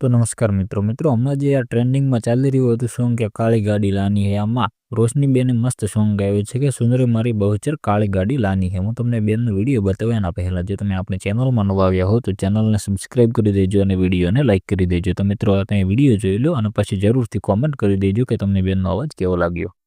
તો નમસ્કાર મિત્રો. મિત્રો, હમણાં જે આ ટ્રેન્ડિંગમાં ચાલી રહ્યું હતું સોંગ કે કાળી ગાડી લાની હે, આમાં રોશની બેને મસ્ત સોંગ ગાયું છે કે સુંદરી મારી બહુચર કાળી ગાડી લાની હે. હું તમને બેનનો વીડિયો બતાવું એના પહેલાં. જો તમે આપણી ચેનલમાં નવા આવ્યા હો, તો ચેનલને સબસ્ક્રાઈબ કરી દેજો અને વિડીયોને લાઇક કરી દેજો. તો મિત્રો તમે વીડિયો જોઈ લો અને પછી જરૂરથી કોમેન્ટ કરી દેજો કે તમને બેનનો અવાજ કેવો લાગ્યો.